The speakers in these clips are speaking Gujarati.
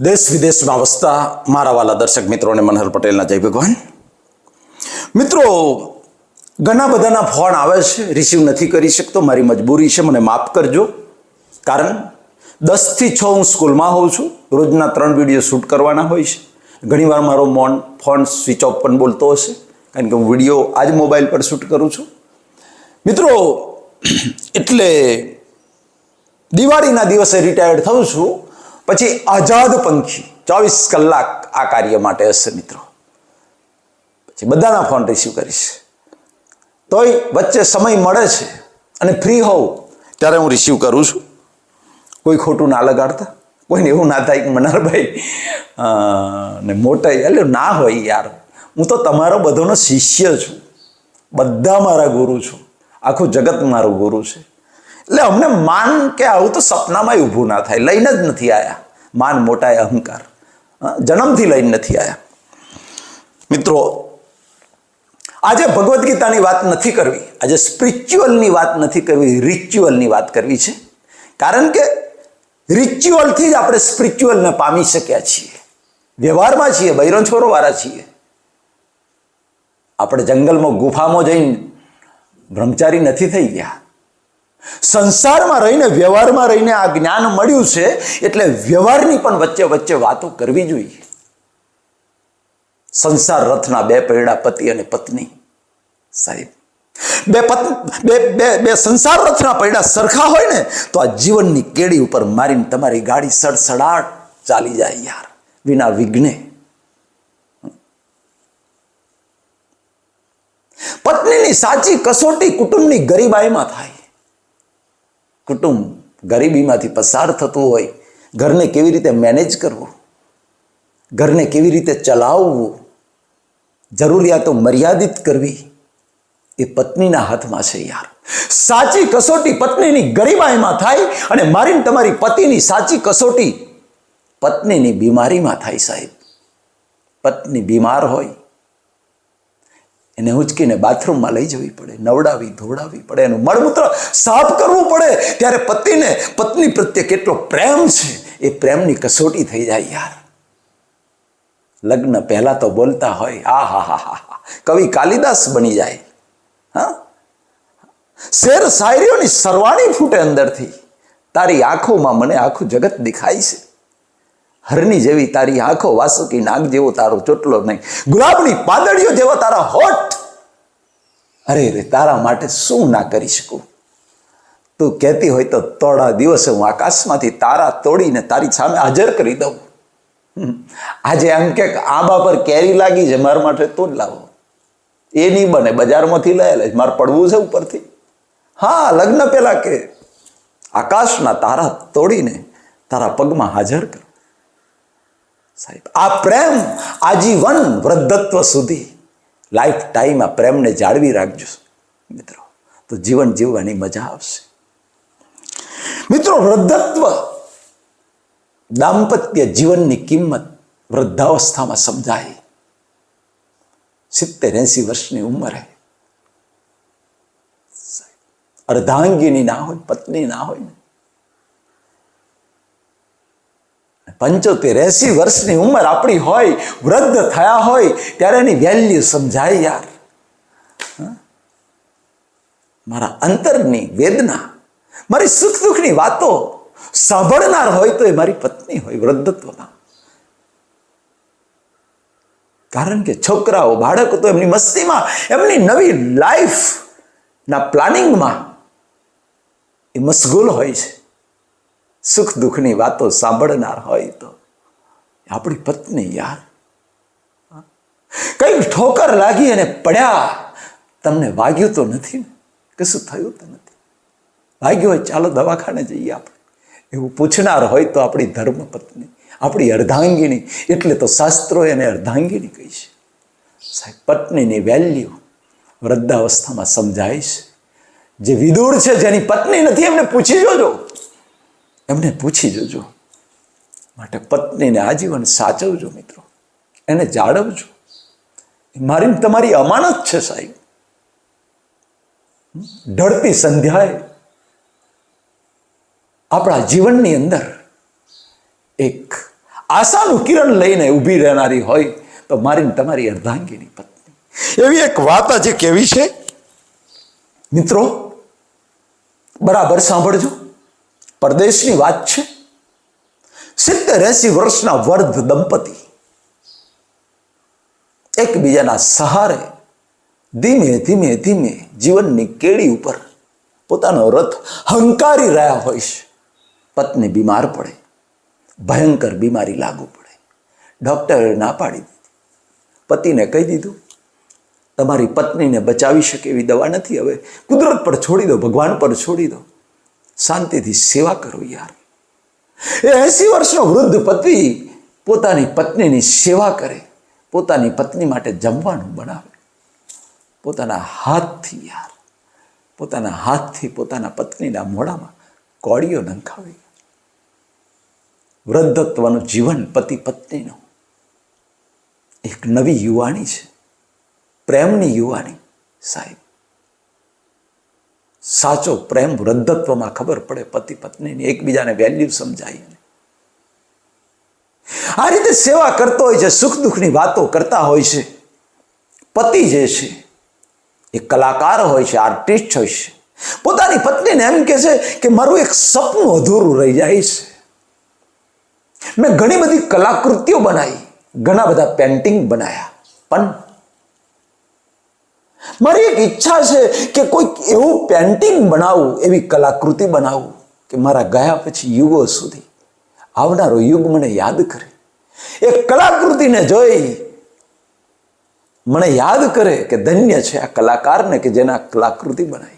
દેશ વિદેશમાં વસતા મારા વાલા દર્શક મિત્રોને મનહર પટેલના જય ભગવાન. મિત્રો, ઘણા બધાના ફોન આવે છે રિસીવ નથી કરી શકતો, મારી મજબૂરી છે, મને માફ કરજો. કારણ દસથી છ હું સ્કૂલમાં હોઉં છું, રોજના ત્રણ વીડિયો શૂટ કરવાના હોય છે. ઘણીવાર મારો મોન, ફોન સ્વિચ ઓફ પણ બોલતો હશે, કારણ કે હું વીડિયો આજ મોબાઈલ પર શૂટ કરું છું. મિત્રો, એટલે દિવાળીના દિવસે રિટાયર્ડ થઉં છું પછી આઝાદ પંખી, ચોવીસ કલાક આ કાર્ય માટે હશે મિત્રો. પછી બધાના ફોન રિસીવ કરીશ. તોય વચ્ચે સમય મળે છે અને ફ્રી હોઉં, ત્યારે હું રિસીવ કરું છું. કોઈ ખોટું ના લગાડતા, કોઈને એવું ના થાય કે મનારભાઈ ને મોટા એટલે ના હોય યાર. હું તો તમારો બધોનો શિષ્ય છું. બધા મારા ગુરુ છું. આખું જગત મારું ગુરુ છે. એટલે અમને માન કે આવું તો સપનામાંય ઊભું ના થાય, લઈને જ નથી આવ્યા માન મોટા એ અહંકાર. જન્મથી લઈને નથી આવ્યા મિત્રો, આજે ભગવદ્ ગીતાની વાત નથી કરવી, આજે સ્પિરિચ્યુઅલની વાત નથી કરવી, રિચ્યુઅલની વાત કરવી છે. કારણ કે રિચ્યુઅલથી જ આપણે સ્પિરિચ્યુઅલને પામી શક્યા છીએ. વ્યવહારમાં છીએ બૈરો છોરોવાળા છીએ. આપણે જંગલમાં ગુફામાં જઈને બ્રહ્મચારી નથી થઈ ગયા. સંસારમાં રહીને, વ્યવહારમાં રહીને આ જ્ઞાન મળ્યું છે, એટલે વ્યવહારની પણ વચ્ચે વચ્ચે વાતો કરવી જોઈએ. સંસાર રથના બે પૈડા, પતિ અને પત્ની. સાહેબ, બે બે બે બે સંસાર રથના પૈડા સરખા હોય ને, તો આ જીવનની કેડી ઉપર મારીને તમારી ગાડી સડસડાટ ચાલી જાય યાર, વિના વિઘ્ને. પત્નીની સાચી કસોટી કુટુંબની ગરીબાઈમાં થાય. કુટુંબ ગરીબીમાંથી પસાર થતું હોય, ઘરને કેવી રીતે મેનેજ કરવું, ઘરને કેવી રીતે ચલાવવું, જરૂરિયાતો મર્યાદિત કરવી, એ પત્નીના હાથમાં છે યાર. સાચી કસોટી પત્નીની ગરીબાઈમાં થાય અને મારીને તમારી પતિની સાચી કસોટી પત્નીની બીમારીમાં થાય સાહેબ. પત્ની બીમાર હોય એને ઉચકીને બાથરૂમમાં લઈ જવી પડે, નવડાવી ધોવડાવવી પડે, એનું મળમૂત્ર સાફ કરવું પડે. ત્યારે પતિને, પત્ની પ્રત્યે કેટલો પ્રેમ છે, એ પ્રેમની કસોટી થઈ જાય યાર. લગ્ન પહેલા તો બોલતા હોય, આ હા હા હા હા. કવિ કાલિદાસ બની જાય. હા? શેર શાયરીઓની સરવાણી ફૂટે અંદરથી. તારી આંખોમાં મને આખું જગત દેખાય છે. હરની જેવી તારી આંખો વાસુકી નાગ જેવો તારો ચોટલો નહીં. ગુલાબની પાદળીઓ જેવો તારા હોઠ. અરે રે, તારા માટે શું ના કરી શકું? તું કહેતી હોય તો તોડા દિવસે હું આકાશમાંથી તારા તોડીને તારી સામે હાજર કરી દઉં. આજે એમ કે આંબા પર કેરી લાગી છે, મારા માટે તો જ લાવો. એ નહીં બને, બજારમાંથી લઈ લે, મારે પડવું છે ઉપરથી. હા, લગ્ન પહેલાં કે આકાશના તારા તોડીને તારા પગમાં હાજર કર. સાહેબ, આ પ્રેમ આજીવન વૃદ્ધત્વ સુધી લાઈફ ટાઈમ આ પ્રેમને જાળવી રાખજો. મિત્રો, તો જીવન જીવવાની મજા આવશે. મિત્રો, વૃદ્ધત્વ દાંપત્ય જીવનની કિંમત વૃદ્ધાવસ્થામાં સમજાય. સિત્તેર એંસી વર્ષની ઉંમરે અર્ધાંગીની ના હોય, પત્ની ના હોય ને પંચોતેર, એસી વર્ષની ઉંમર આપણી હોય, વૃદ્ધ થયા હોય, ત્યારે એની વેલ્યુ સમજાય યાર? મારા અંતરની વેદના, મારી સુખ દુઃખની વાતો સાંભળનાર હોય તો એ મારી પત્ની હોય વૃદ્ધત્વમાં. કારણ કે છોકરાઓ, બાળકો તો એમની મસ્તીમાં, એમની નવી લાઈફના પ્લાનિંગમાં એ મશગુલ હોય છે. સુખ દુઃખની વાતો સાંભળનાર હોય તો. આપણી પત્ની યાર. કઈ ઠોકર લાગી અને પડ્યા. તમને વાગ્યું તો નથી ને? કશું થયું તો નથી. વાગ્યું હોય ચાલો દવાખાને જઈએ આપણે. એવું પૂછનાર હોય તો આપણી ધર્મ પત્ની આપણી અર્ધાંગીની એટલે તો શાસ્ત્રો એને અર્ધાંગીની કહી છે. સાહેબ, પત્નીની વેલ્યુ વૃદ્ધાવસ્થામાં સમજાય છે. જે વિદુર છે જેની પત્ની નથી એમને પૂછી જોજો. એમને પૂછી જોજો માટે પત્નીને આજીવન સાચવજો મિત્રો. એને જાળવજો. મારી તમારી અમાનત છે સાહેબ. ઢળતી સંધ્યાએ આપણા જીવનની અંદર એક આશાનું કિરણ લઈને ઊભી રહેનારી હોય તો મારી તમારી અર્ધાંગીની પત્ની. એવી એક વાત આજે કેવી છે? મિત્રો, બરાબર સાંભળજો. પરદેશની વાત છે? સિત્તેર એસી વર્ષના વર્ધ દંપતી એકબીજાના સહારે ધીમે ધીમે ધીમે જીવનની કેડી ઉપર પોતાનો રથ હંકારી રહ્યા હોય છે. પત્ની બીમાર પડે, ભયંકર બીમારી લાગુ પડે. ડૉક્ટરે ના પાડી દીધી. પતિને કહી દીધું, તમારી પત્નીને બચાવી શકે એવી દવા નથી, હવે કુદરત પર છોડી દો, ભગવાન પર છોડી દો. શાંતિથી સેવા કરો યાર. એ એસી વર્ષનો વૃદ્ધ પતિ પોતાની પત્નીની સેવા કરે, પોતાની પત્ની માટે જમવાનું બનાવે. પોતાના હાથથી યાર, પોતાના હાથથી પોતાના પત્નીના મોઢામાં કોળીઓ નંખાવે. વૃદ્ધત્વનું જીવન પતિ પત્નીનું. એક નવી યુવાણી છે. પ્રેમની યુવાની સાહેબ. સાચો પ્રેમ વૃદ્ધત્વમાં ખબર પડે, પતિ પત્નીની એકબીજાને વેલ્યુ સમજાય. આ રીતે સેવા કરતો હોય છે, સુખ દુઃખની વાતો કરતા હોય છે. પતિ જે છે, એ કલાકાર હોય છે આર્ટિસ્ટ હોય છે. પોતાની પત્નીને એમ કે છે કે મારું એક સપનું અધૂરું રહી જાય છે. મેં ઘણી બધી કલાકૃતિઓ બનાવી, ઘણા બધા પેન્ટિંગ બનાવ્યા પણ મારી એક ઈચ્છા છે કે કોઈક એવું પેન્ટિંગ બનાવવું એવી કલાકૃતિ બનાવવું કે મારા ગયા પછી યુગો સુધી. આવનારો યુગ મને યાદ કરે. એ કલાકૃતિને જોઈ મને યાદ કરે કે ધન્ય છે આ કલાકારને કે જેના કલાકૃતિ બનાવી.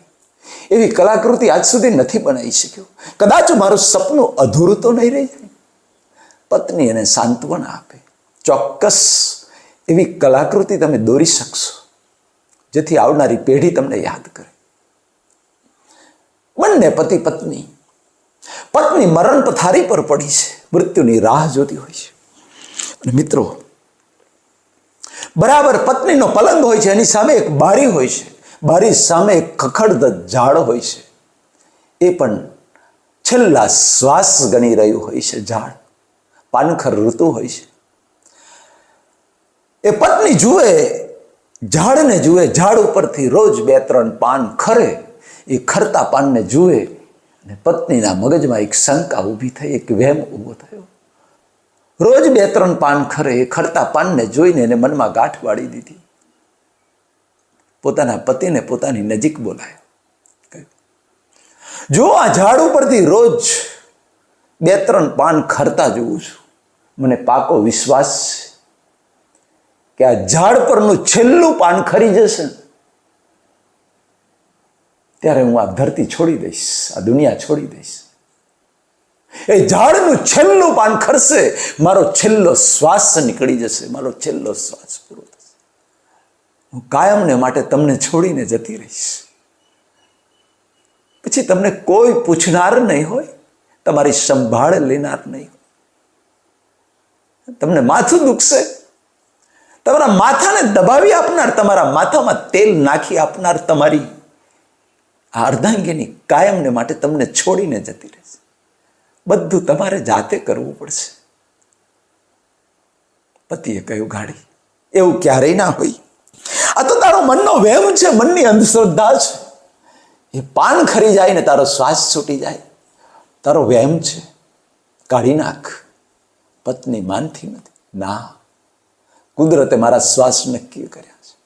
એવી કલાકૃતિ આજ સુધી નથી બનાવી શક્યો. કદાચ મારું સપનું અધૂરું તો નહીં રહી જાય. પત્ની એને સાંત્વના આપે. ચોક્કસ એવી કલાકૃતિ તમે દોરી શકશો. જેથી આવનારી પેઢી તમને યાદ કરે. બંને પતિ પત્ની. પત્ની મરણ પથારી પર પડી છે. મૃત્યુની રાહ જોતી હોય છે. અને મિત્રો, બરાબર પત્નીનો પલંગ હોય છે, એની સામે એક બારી હોય છે. બારી સામે એક ખખડદ ઝાડ હોય છે. એ પણ છેલ્લા શ્વાસ ગણી રહ્યું હોય છે ઝાડ. પાનખર ઋતુ હોય છે. એ પત્ની જુએ ઝાડને જુએ, ઝાડ ઉપરથી રોજ બે, ત્રણ પાન ખરે, એ ખરતા પાનને જુએ અને પત્નીના મગજમાં એક શંકા ઊભી થઈ, એક વહેમ ઊભો થયો. રોજ બે, ત્રણ પાન ખરે, એ ખરતા પાનને જોઈને એને મનમાં ગાંઠ વાળી દીધી. પોતાના પતિને પોતાની નજીક બોલાયો. જો આ ઝાડ ઉપરથી રોજ બે, ત્રણ પાન ખરતા જોઉં છું, મને પાકો વિશ્વાસ છે. કે આ ઝાડ પરનું છેલ્લું પાન ખરી જશે. ત્યારે હું આ ધરતી છોડી દઈશ, આ દુનિયા છોડી દઈશ. એ ઝાડનું છેલ્લું પાન ખરશે, મારો છેલ્લો શ્વાસ નીકળી જશે, મારો છેલ્લો શ્વાસ પૂરો થશે. હું કાયમને માટે તમને છોડીને જતી રહીશ. પછી તમને કોઈ પૂછનાર નહીં હોય, તમારી સંભાળ લેનાર નહીં તમને માથું દુખશે તમારા માથાને દબાવી આપનાર, તમારા માથામાં તેલ નાખી આપનાર તમારી આ અર્ધાંગીની કાયમને માટે તમને છોડીને જતી રહેશે. બધું તમારે જાતે કરવું પડશે. પતિએ કહ્યું, ગાડી, એવું ક્યારેય ના હોય. આ તો તારો મનનો વહેમ છે, મનની અંધશ્રદ્ધા છે. એ પાન ખરી જાય ને તારો શ્વાસ છૂટી જાય. તારો વહેમ છે. કાઢી નાખ. પત્ની માનતી નથી. ના કુદરતે મારા શ્વાસ નક્કી કર્યા છે.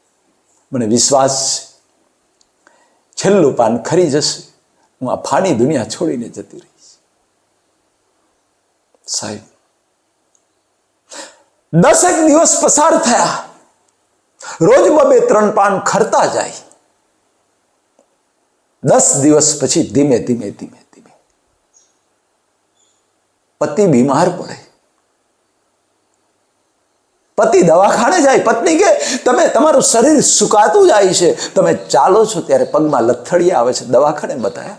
મને વિશ્વાસ છે. છેલ્લું પાન ખરી જશે. હું આ ફાની દુનિયા છોડીને જતી રહીશ. સાહેબ, દસેક દિવસ પસાર થયા. રોજ બબે ત્રણ પાન ખરતા જાય. દસ દિવસ પછી ધીમે ધીમે ધીમે ધીમે. પતિ બીમાર પડે. પતિ દવાખાને જાય, પત્ની કે તમે, તમારું શરીર સુકાતું જાય છે, તમે ચાલો છો ત્યારે પગમાં લથડિયા આવે છે. દવાખાને બતાવ્યા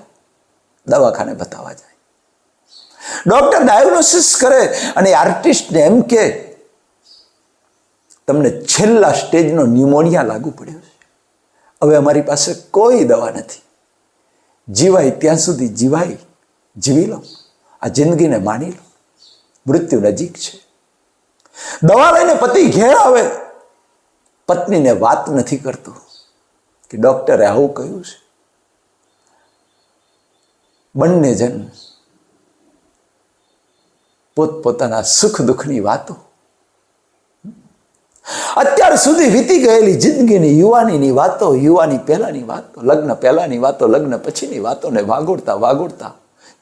દવાખાને બતાવવા જાય. ડોક્ટર ડાયગ્નોસિસ કરે અને આર્ટિસ્ટને એમ કે, તમને છેલ્લા સ્ટેજનો ન્યુમોનિયા લાગુ પડ્યો છે. હવે અમારી પાસે કોઈ દવા નથી. જીવાય ત્યાં સુધી જીવાય, જીવી લો. આ જિંદગીને માની લો. મૃત્યુ નજીક છે. દવા લઈને પતિ ઘેર આવે. પત્નીને વાત નથી કરતો કે ડોક્ટરે આવું કહ્યું છે. બંને જન પોતપોતાના સુખ દુઃખની વાતો. અત્યાર સુધી વીતી ગયેલી જિંદગીની યુવાનીની વાતો, યુવાની પહેલાની વાતો, લગ્ન પહેલાની વાતો, લગ્ન પછીની વાતોને વાગોળતા વાગોળતા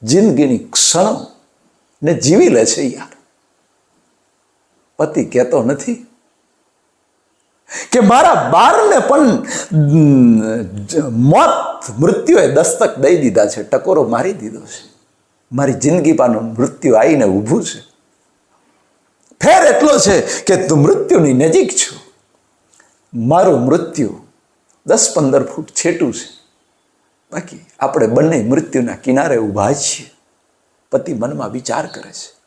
જિંદગીની ક્ષણો ને જીવી લે છે યાર. પતિ કહેતો નથી કે મારા બારને પણ મોત મૃત્યુએ દસ્તક દઈ દીધા છે, ટકોરો મારી દીધો છે. મારી જિંદગી પાનું મૃત્યુ આવીને ઊભું છે. ફેર એટલો છે કે તું મૃત્યુની નજીક છું. મારું મૃત્યુ દસ પંદર ફૂટ છેટું છે. બાકી આપણે બંને મૃત્યુના કિનારે ઊભા છીએ. પતિ મનમાં વિચાર કરે છે.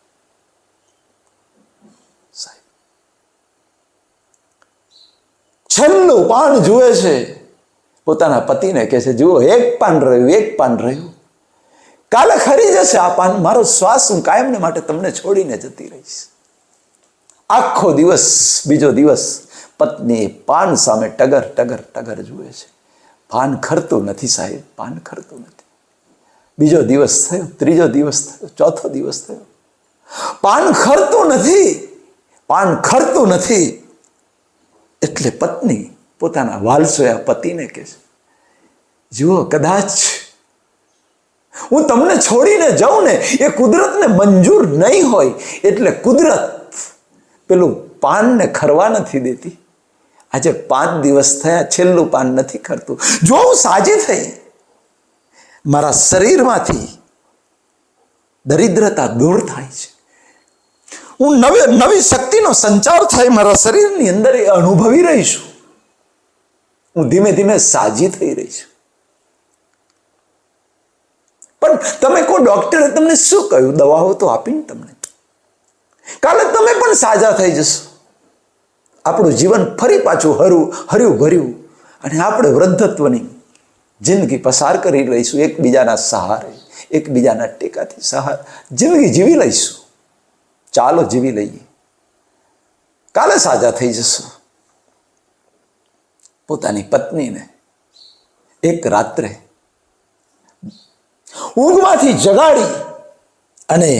છેલ્લું પાન જુએ છે. પોતાના પતિને કહે છે, જુઓ, એક પાન રહ્યું, એક પાન રહ્યું. કાલે ખરી જશે આ પાન, મારો શ્વાસ હું કાયમને માટે તમને છોડીને જતી રહીશ. આખો દિવસ, બીજો દિવસ, પત્ની પાન સામે ટગર ટગર ટગર જુએ છે. પાન ખરતું નથી સાહેબ, પાન ખરતું નથી. બીજો દિવસ થયો, ત્રીજો દિવસ થયો, ચોથો દિવસ થયો. પાન ખરતું નથી, પાન ખરતું નથી. એટલે પત્ની પોતાના વાલસોયા પતિને કહે છે, જુઓ, કદાચ હું તમને છોડીને જાઉં ને, એ કુદરતને મંજૂર નહીં હોય, એટલે કુદરત પેલું પાનને ખરવા નથી દેતી. આજે પાંચ દિવસ થયા, છેલ્લું પાન નથી ખરતું. જો હું સાજી થઈ, મારા શરીરમાંથી દરિદ્રતા દૂર થાય છે. હું નવી નવી શક્તિનો સંચાર થાય મારા શરીરની અંદર એ અનુભવી રહી છું. હું ધીમે ધીમે સાજી થઈ રહી છું. પણ તમે કોઈ ડોક્ટરે તમને શું કહ્યું? દવાઓ તો આપીને તમને. કાલે તમે પણ સાજા થઈ જશો. આપણું જીવન ફરી પાછું હરું, હર્યું ભર્યું અને આપણે વૃદ્ધત્વની જિંદગી પસાર કરી લઈશું. એકબીજાના સહારે, એકબીજાના ટેકાથી સહાર. જિંદગી જીવી લઈશું. ચાલો જીવી લઈએ. કાલે સાજા થઈ જશો. પોતાની પત્નીને એક રાત્રે ઊંઘમાંથી જગાડી અને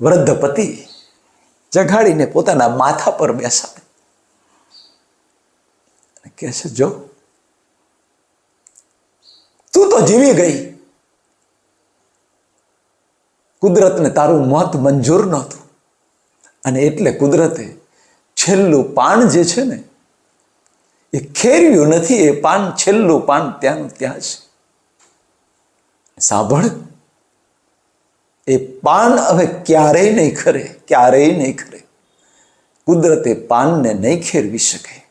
વૃદ્ધ પતિ જગાડીને પોતાના માથા પર બેસાડે. કહે છે, જો, તું તો જીવી ગઈ. કુદરતને તારું મોત મંજૂર નહોતું. અને એટલે કુદરતે છેલ્લું પાન જે છે ને, એ ખેર્યું નથી, એ પાન છેલ્લું પાન ત્યાંનું ત્યાં છે. સાંભળ, એ પાન હવે ક્યારેય નહીં ખરે, ક્યારેય નહીં ખરે. કુદરતે પાનને નહીં ખેરવી શકે.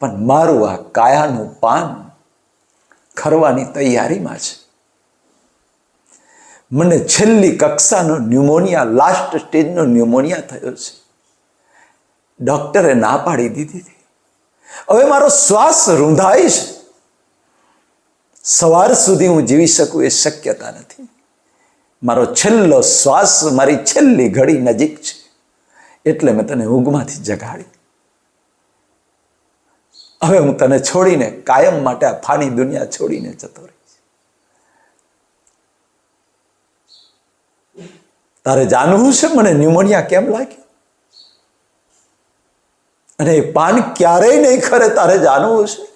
પણ મારું આ કાયાનું પાન ખરવાની તૈયારીમાં છે. મને છેલ્લી કક્ષાનો ન્યુમોનિયા લાસ્ટ સ્ટેજનો ન્યુમોનિયા થયો છે. ડોક્ટરે ના પાડી દીધી હતી હવે મારો શ્વાસ રૂંધાય છે. સવાર સુધી હું જીવી શકું એ શક્યતા નથી. મારો છેલ્લો શ્વાસ મારી છેલ્લી ઘડી નજીક છે. એટલે મેં તને ઊંઘમાંથી જગાડી. હવે હું તને છોડીને કાયમ માટે આ ફાની દુનિયા છોડીને જતો રહીશ તારે જાણવું છે મને ન્યુમોનિયા કેમ લાગ્યું? અને એ પાન ક્યારેય નહીં ખરે, તારે જાણવું છે?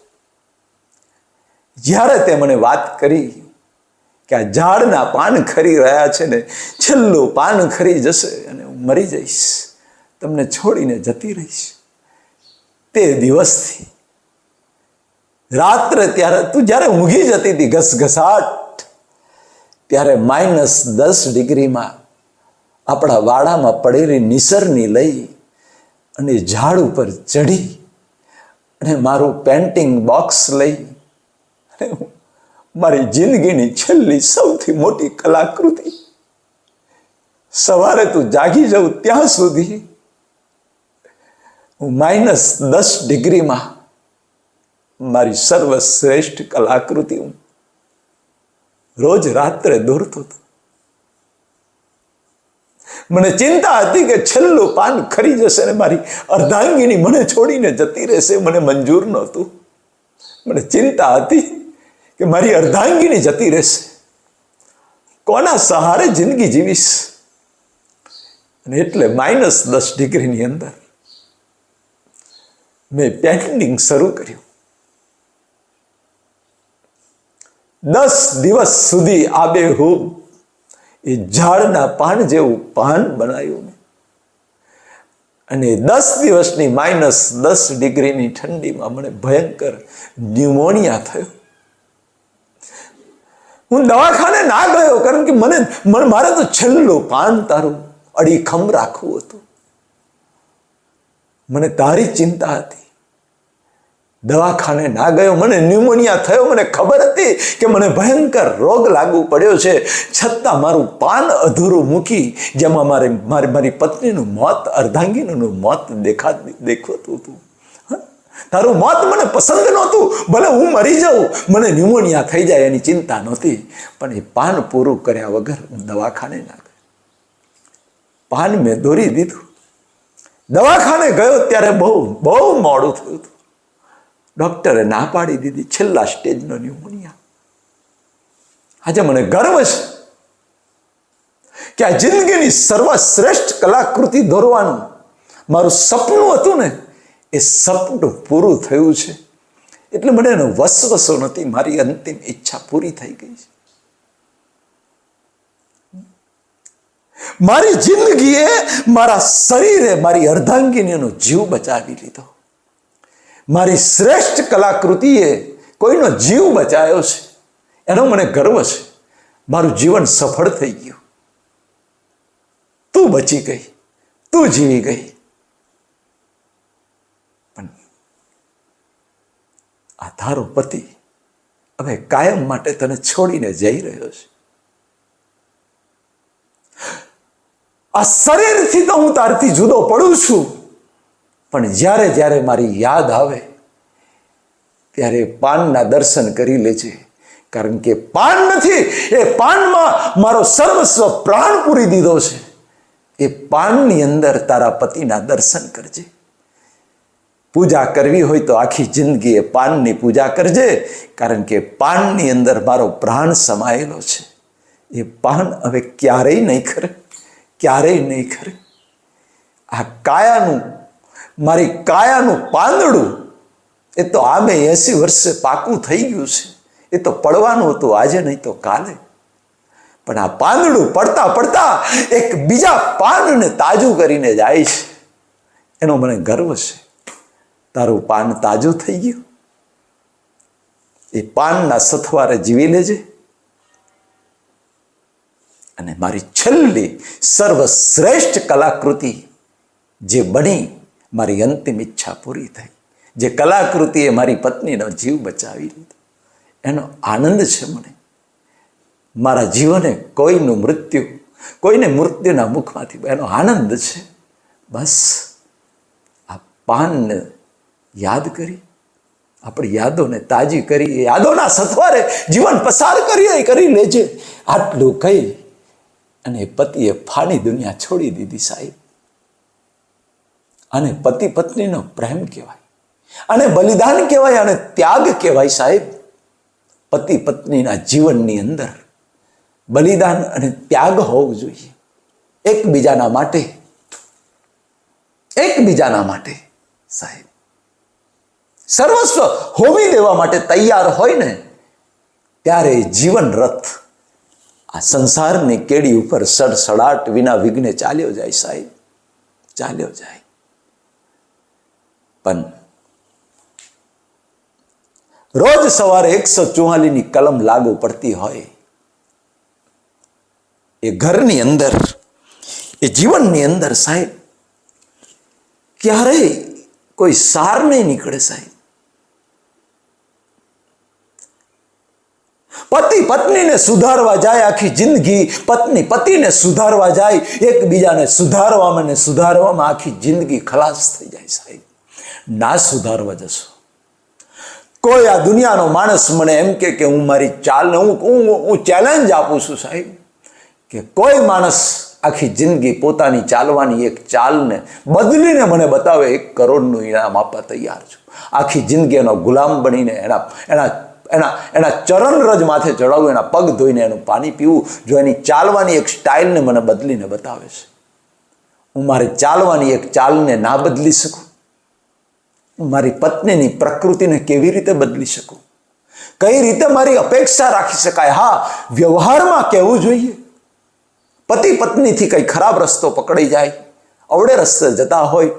જ્યારે તે મને વાત કરી કે આ ઝાડના પાન ખરી રહ્યા છે ને, છેલ્લું પાન ખરી જશે અને હું મરી જઈશ, તમને છોડીને જતી રહીશ. તે દિવસથી રાત્રે ત્યારે તું જ્યારે ઊંઘી જતી હતી ઘસઘસાટ, ત્યારે માઇનસ દસ ડિગ્રીમાં આપણા વાડામાં પડેલી નિસરની લઈ અને ઝાડ ઉપર ચડી અને મારું પેન્ટિંગ બોક્સ લઈ અને મારી જિંદગીની છેલ્લી સૌથી મોટી કલાકૃતિ. સવારે તું જાગી જાઉં ત્યાં સુધી હું માઇનસ દસ ડિગ્રીમાં મારી સર્વશ્રેષ્ઠ કલાકૃતિ હું રોજ રાત્રે દોરતો હતો. મને ચિંતા હતી કે છેલ્લું પાન ખરી જશે ને મારી અર્ધાંગીની મને છોડીને જતી રહેશે, મને મંજૂર નહોતું. મને ચિંતા હતી કે મારી અર્ધાંગીની જતી રહેશે. કોના સહારે જિંદગી જીવીશ? અને એટલે માઇનસ દસ ડિગ્રીની અંદર મેં પેન્ટિંગ શરૂ કર્યું. દસ દિવસ સુધી આબેહૂબ એ ઝાડના પાન જેવું પાન બનાવ્યું અને દસ દિવસની માઇનસ દસ ડિગ્રીની ઠંડીમાં મને ભયંકર ન્યુમોનિયા થયો. હું દવાખાને ના ગયો, કારણ કે મને, મારે તો છેલ્લું પાન તારું અડીખમ રાખવું હતું. મને તારી ચિંતા હતી. દવાખાને ના ગયો, મને ન્યુમોનિયા થયો, મને ખબર હતી કે મને ભયંકર રોગ લાગુ પડ્યો છે. છતાં મારું પાન અધૂરું મૂકી, જેમાં મારે, મારી મારી પત્નીનું મોત અર્ધાંગીનું મોત દેખા દેખાતું હતું. તારું મોત મને પસંદ નહોતું. ભલે હું મરી જાઉં, મને ન્યુમોનિયા થઈ જાય એની ચિંતા નહોતી. પણ એ પાન પૂરું કર્યા વગર હું દવાખાને ના ગયો. પાન મેં દોરી દીધું. દવાખાને ગયો ત્યારે બહુ બહુ મોડું થયું હતું. ડૉક્ટરે ના પાડી દીધી. છેલ્લા સ્ટેજનો ન્યુમોનિયા. આજે મને ગર્વ છે કે આ જિંદગીની સર્વશ્રેષ્ઠ કલાકૃતિ દોરવાનું મારું સપનું હતું ને, એ સપનું પૂરું થયું છે. એટલે મને એનો વસવસો નથી, મારી અંતિમ ઈચ્છા પૂરી થઈ ગઈ છે. મારી જિંદગીએ મારા શરીરે મારી અર્ધાંગીનીનો જીવ બચાવી લીધો. મારી શ્રેષ્ઠ કલાકૃતિએ કોઈનો જીવ બચાવ્યો છે? એનો મને ગર્વ છે. મારું જીવન સફળ થઈ ગયું. તું બચી ગઈ. તું જીવી ગઈ. પણ આ તારો પતિ હવે કાયમ માટે તને છોડીને જઈ રહ્યો છે. આ શરીરથી તો હું તારથી જુદો પડું છું. પણ જ્યારે જ્યારે મારી યાદ આવે, ત્યારે પાનના દર્શન કરી લેજે કારણ કે પાન નથી, એ પાનમાં મારો સર્વસ્વ પ્રાણ પૂરી દીધો છે. એ પાનની અંદર તારા પતિના દર્શન કરજે. પૂજા કરવી હોય તો આખી જિંદગી એ પાનની પૂજા કરજે, કારણ કે પાનની અંદર મારો પ્રાણ સમાયેલો છે. એ પાન હવે ક્યારેય નહીં ખરે, ક્યારેય નહીં ખરે. આ કાયાનું મારી કાયાનું પાંદડું, એ તો આમે એસી વર્ષે પાકું થઈ ગયું છે. એ તો પડવાનું હતું, આજે નહીં તો કાલે. પણ આ પાંદડું પડતા પડતા એક બીજા પાનને તાજું કરીને જાય છે. એનો મને ગર્વ છે. તારું પાન તાજું થઈ ગયું. એ પાનના સથવારે જીવી લેજે. અને મારી છેલ્લી સર્વશ્રેષ્ઠ કલાકૃતિ જે બની મારી અંતિમ ઈચ્છા પૂરી થઈ. જે કલાકૃતિએ મારી પત્નીનો જીવ બચાવી લીધો. એનો આનંદ છે મને. મારા જીવને કોઈનું મૃત્યુ, કોઈને મૃત્યુના મુખમાંથી એનો આનંદ છે. બસ આ પાનને યાદ કરી, આપણી યાદોને તાજી કરી, એ યાદોના સથવારે જીવન પસાર કરીએ કરી લેજે. આટલું કહી અને પતિએ ફાની દુનિયા છોડી દીધી સાહેબ. અને પતિ પત્નીનો પ્રેમ કહેવાય. અને બલિદાન કહેવાય અને ત્યાગ કહેવાય સાહેબ. પતિ પત્નીના જીવનની અંદર બલિદાન અને ત્યાગ હોવું જોઈએ. એકબીજાના માટે. એકબીજાના માટે સાહેબ. સર્વસ્વ હોવી દેવા માટે તૈયાર હોય ને, ત્યારે જીવન રથ આ સંસારની કેડી ઉપર સડસડાટ વિના વિઘ્ને ચાલ્યો જાય સાહેબ. ચાલ્યો જાય. પણ રોજ સવારે એકસો ચુમ્માલીની કલમ લાગુ પડતી હોય. એ ઘરની અંદર, એ જીવનની અંદર સાહેબ, ક્યારેય કોઈ સાર નહીં નીકળે સાહેબ. પતિ પત્નીને સુધારવા જાય, આખી જિંદગી પત્ની પતિને સુધારવા જાય, એકબીજાને સુધારવામાં ને સુધારવામાં આખી જિંદગી ખલાસ થઈ જાય સાહેબ. ના સુધારવા જશો. કોઈ આ દુનિયાનો માણસ મને એમ કે કે હું મારી ચાલ હું હું હું ચેલેન્જ આપું છું સાહેબ, કે કોઈ માણસ આખી જિંદગી પોતાની ચાલવાની એક ચાલને બદલીને મને બતાવે, એક કરોડનું ઇનામ આપવા તૈયાર છું. આખી જિંદગી એનો ગુલામ બનીને એના એના એના એના ચરણ રજ માથે ચડાવવું એના પગ ધોઈને એનું પાણી પીવું, જો એની ચાલવાની એક સ્ટાઇલને મને બદલીને બતાવે છે. હું મારી ચાલવાની એક ચાલને ના બદલી શકું. મારી પત્નીની પ્રકૃતિને કેવી રીતે બદલી શકું? કઈ રીતે મારી અપેક્ષા રાખી શકાય? હા, વ્યવહારમાં કહેવું જોઈએ? પતિ પત્નીથી કંઈ ખરાબ રસ્તો પકડી જાય અવડે રસ્તે જતા હોય,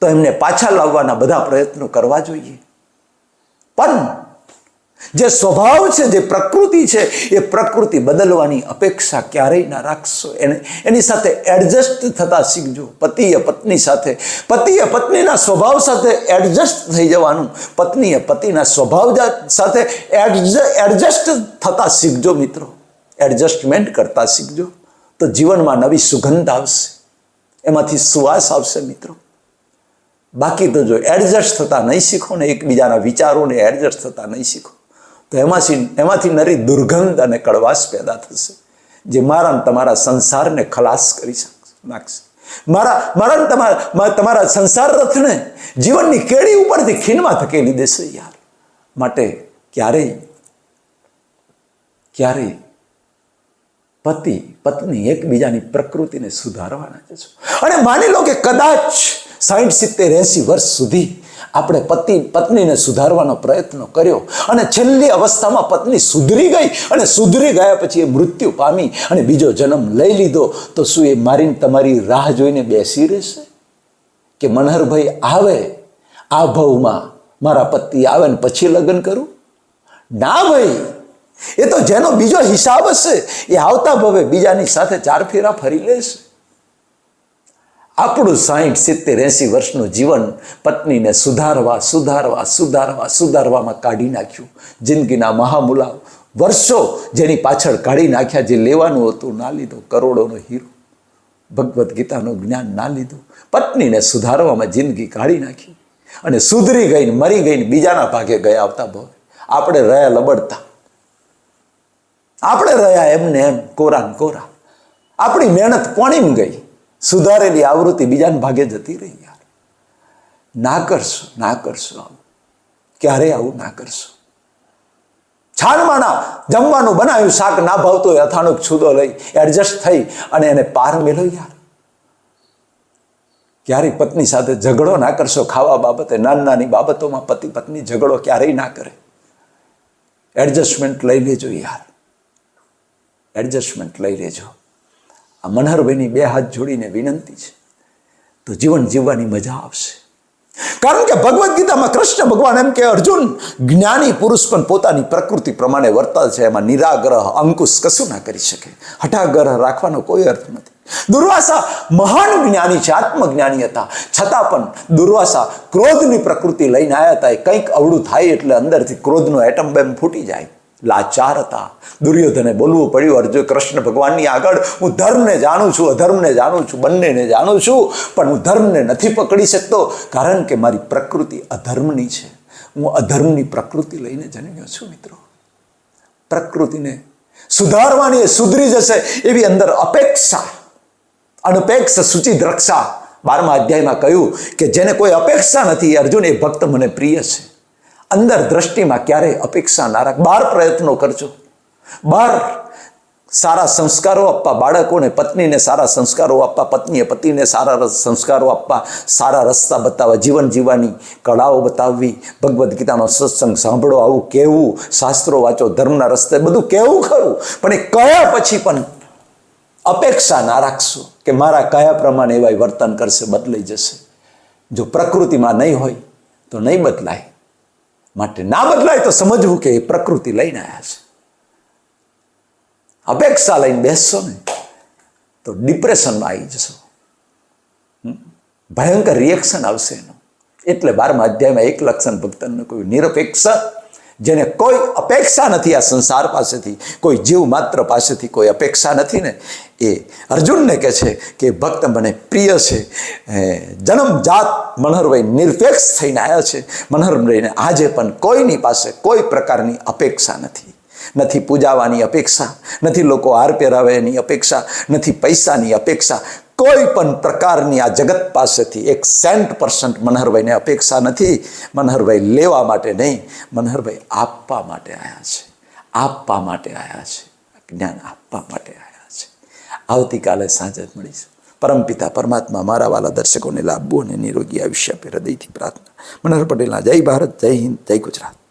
તો એમને પાછા લાવવાના બધા પ્રયત્નો કરવા જોઈએ. જે સ્વભાવ છે, જે પ્રકૃતિ છે, એ પ્રકૃતિ બદલવાની અપેક્ષા ક્યારેય ના રાખશો. એને, એની સાથે એડજસ્ટ થતા શીખજો. પતિએ પત્ની સાથે, પતિએ પત્નીના સ્વભાવ સાથે એડજસ્ટ થઈ જવાનું. પત્નીએ પતિના સ્વભાવ સાથે એડજસ્ટ થતા શીખજો મિત્રો. એડજસ્ટમેન્ટ કરતા શીખજો. તો જીવનમાં નવી સુગંધ આવશે. એમાંથી સુવાસ આવશે મિત્રો. બાકી તો જો એડજસ્ટ થતા નહીં શીખો ને એકબીજાના વિચારોને એડજસ્ટ થતા નહીં શીખો. તો એમાંથી એમાંથી નરી દુર્ગંધ અને કડવાશ પેદા થશે, જે મારા તમારા સંસારને ખલાસ કરી નાખશે. મારા મારા તમારા તમારા સંસાર રથને જીવનની કેડી ઉપરથી ખીણમાં ધકેલી દેશે યાર. માટે ક્યારેય ક્યારેય પતિ, પત્ની એકબીજાની પ્રકૃતિને સુધારવાના છે. અને માની લો કે કદાચ સાઠ સિત્તેર એંસી વર્ષ સુધી આપણે પતિ, પત્નીને સુધારવાનો પ્રયત્ન કર્યો અને છેલ્લી અવસ્થામાં પત્ની સુધરી ગઈ અને સુધરી ગયા પછી એ મૃત્યુ પામી અને બીજો જન્મ લઈ લીધો. તો શું એ મારીને તમારી રાહ જોઈને બેસી રહેશે? કે મનહરભાઈ આવે, આ ભવમાં મારા પતિ આવે ને પછી લગ્ન કરું? ના ભાઈ, એ તો જેનો બીજો હિસાબ હશે, એ આવતા ભવે બીજાની સાથે ચાર ફેરા ફરી લેશે. આપણું સાહીઠ સિત્તેર, એંસી વર્ષનું જીવન પત્નીને સુધારવા સુધારવા સુધારવા, સુધારવામાં કાઢી નાખ્યું. જિંદગીના મહામુલા વર્ષો જેની પાછળ કાઢી નાખ્યા, જે લેવાનું હતું, ના લીધું. કરોડોનો હીરો. ભગવદ્ ગીતાનું જ્ઞાન ના લીધું. પત્નીને સુધારવામાં જિંદગી કાઢી નાખી. અને સુધરી ગઈને, મરી ગઈને બીજાના ભાગે ગયા આવતા ભવે આપણે રહ્યા લબડતા. આપણે રહ્યા એમને એમ, કોરા કોરા. આપણી મહેનત કોણીમ ગઈ. સુધારેલી આવૃત્તિ બીજાને ભાગે જતી રહી યાર. ના કરશો ના કરશો આવું ક્યારે આવું ના કરશો. છાણમાના જમવાનું બનાવ્યું, શાક ના ભાવતો હોય અથાણું છૂદો લઈ એડજસ્ટ થઈ અને એને પાર મેળો યાર. ક્યારેય પત્ની સાથે ઝઘડો ના કરશો, ખાવા બાબતે નાની નાની બાબતોમાં પતિ પત્ની ઝઘડો ક્યારેય ના કરે. એડજસ્ટમેન્ટ લઈ લેજો યાર. એડજસ્ટમેન્ટ લઈ લેજો. આ મનહરભાઈની બે હાથ જોડીને વિનંતી છે. તો જીવન જીવવાની મજા આવશે. કારણ કે ભગવદ્ ગીતામાં કૃષ્ણ ભગવાન એમ કે અર્જુન, જ્ઞાની પુરુષ પણ પોતાની પ્રકૃતિ પ્રમાણે વર્તાલ છે, એમાં નિરાગ્રહ, અંકુશ કશું ના કરી શકે. હઠાગ્રહ રાખવાનો કોઈ અર્થ નથી. દુર્વાસા મહાન જ્ઞાની છે, આત્મજ્ઞાની હતા. છતાં પણ દુર્વાસા ક્રોધની પ્રકૃતિ લઈને આવ્યા હતા. એ કંઈક અવળું થાય એટલે અંદરથી ક્રોધનો એટમ બેમ ફૂટી જાય. લાચાર હતા દુર્યોધને બોલવું પડ્યું, અર્જુન, કૃષ્ણ ભગવાનની આગળ હું ધર્મને જાણું છું, અધર્મને જાણું છું, બંનેને જાણું છું, પણ હું ધર્મને નથી પકડી શકતો, કારણ કે મારી પ્રકૃતિ અધર્મની છે. હું અધર્મની પ્રકૃતિ લઈને જન્મ્યો છું, મિત્રો. પ્રકૃતિને સુધારવાની એ સુધરી જશે એવી અંદર અપેક્ષા, અનપેક્ષ સૂચિત રક્ષા બારમા અધ્યાયમાં કહ્યું કે જેને કોઈ અપેક્ષા નથી અર્જુન, એ ભક્ત મને પ્રિય છે. અંદર દ્રષ્ટિમાં ક્યારેય અપેક્ષા ના રાખ. બાર પ્રયત્નો કરજો. બાર સારા સંસ્કારો આપવા, બાળકોને, પત્નીને સારા સંસ્કારો આપવા, પત્નીએ પતિને સારા સંસ્કારો આપવા, સારા રસ્તા બતાવવા, જીવન જીવવાની કળાઓ બતાવવી, ભગવદ્ ગીતાનો સત્સંગ સાંભળો, આવું કહેવું, શાસ્ત્રો વાંચો, ધર્મના રસ્તે બધું કહેવું ખરું, પણ એ કયા પછી પણ અપેક્ષા ના રાખશો કે મારા કયા પ્રમાણે એવા વર્તન કરશે, બદલાઈ જશે. જો પ્રકૃતિમાં નહીં હોય તો નહીં બદલાય. માટે ના બદલાય તો સમજવું કે એ પ્રકૃતિ લઈને આવ્યા છે. અપેક્ષા લઈને બેસશો ને તો ડિપ્રેશનમાં આવી જશો. ભયંકર રિએક્શન આવશે એનું. એટલે બારમા અધ્યાયમાં એક લક્ષણ ભક્તનનું કહ્યું નિરપેક્ષ જેને કોઈ અપેક્ષા નથી આ સંસાર પાસેથી, કોઈ જીવ માત્ર પાસેથી કોઈ અપેક્ષા નથી ને, એ અર્જુનને કહે છે કે, ભક્ત મને પ્રિય છે. જન્મજાત મનહરભાઈ નિરપેક્ષ થઈને આવ્યા છે. મનહરભાઈને આજે પણ કોઈની પાસે કોઈ પ્રકારની અપેક્ષા નથી. નથી પૂજાવાની અપેક્ષા, નથી લોકો હાર પહેરાવે એની અપેક્ષા, નથી પૈસાની અપેક્ષા કોઈ પણ પ્રકારની આ જગત પાસેથી એક સેન્ટ પર્સન્ટ મનહરભાઈને અપેક્ષા નથી. મનહરભાઈ લેવા માટે નહીં, મનહરભાઈ આપવા માટે આવ્યા છે. આપવા માટે આવ્યા છે. જ્ઞાન આપવા માટે આવ્યા છે. આવતીકાલે સાંજે જ મળીશું. પરમપિતા પરમાત્મા મારા વાલા દર્શકોને લાભવું અને નિરોગી આયુષ્ય આપે હૃદયથી પ્રાર્થના. મનહર પટેલના જય ભારત, જય હિન્દ, જય ગુજરાત.